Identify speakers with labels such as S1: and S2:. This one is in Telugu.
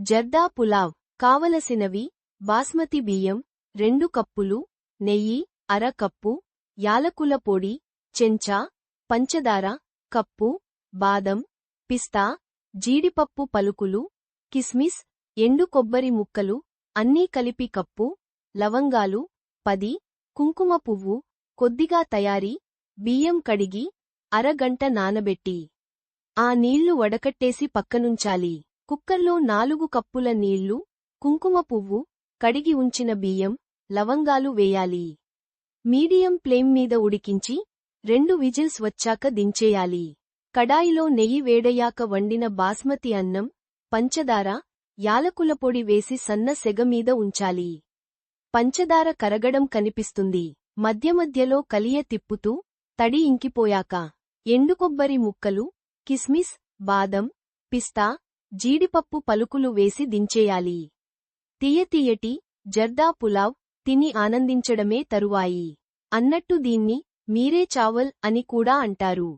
S1: జర్దా పులావ్ కావలసినవి బాస్మతి బియ్యం రెండు కప్పులు నెయ్యి అర కప్పు యాలకుల పొడి చెంచా పంచదార కప్పు బాదం పిస్తా జీడిపప్పు పలుకులు కిస్మిస్ ఎండు కొబ్బరి ముక్కలు అన్నీ కలిపి కప్పు లవంగాలు పది కుంకుమ పువ్వు కొద్దిగా తయారీ బియ్యం కడిగి అరగంట నానబెట్టి ఆ నీళ్ళు వడకట్టేసి పక్కనుంచాలి. కుక్కర్లో నాలుగు కప్పుల నీళ్ళు కుంకుమ పువ్వు కడిగి ఉంచిన బియ్యం లవంగాలు వేయాలి. మీడియం ఫ్లేమ్ మీద ఉడికించి రెండు విజిల్స్ వచ్చాక దించేయాలి. కడాయిలో నెయ్యి వేడయ్యాక వండిన బాస్మతి అన్నం పంచదార యాలకుల పొడి వేసి సన్న సెగ మీద ఉంచాలి. పంచదార కరగడం కనిపిస్తుంది. మధ్య మధ్యలో కలియ తిప్పుతూ తడి ఇంకిపోయాక ఎండుకొబ్బరి ముక్కలు కిస్మిస్ బాదం పిస్తా జీడిపప్పు పలుకులు వేసి దించేయాలి. తీయతీయటి జర్దా పులావ్ తిని ఆనందించడమే తరువాయి. అన్నట్టు దీన్ని మీరే చావల్ అని కూడా అంటారు.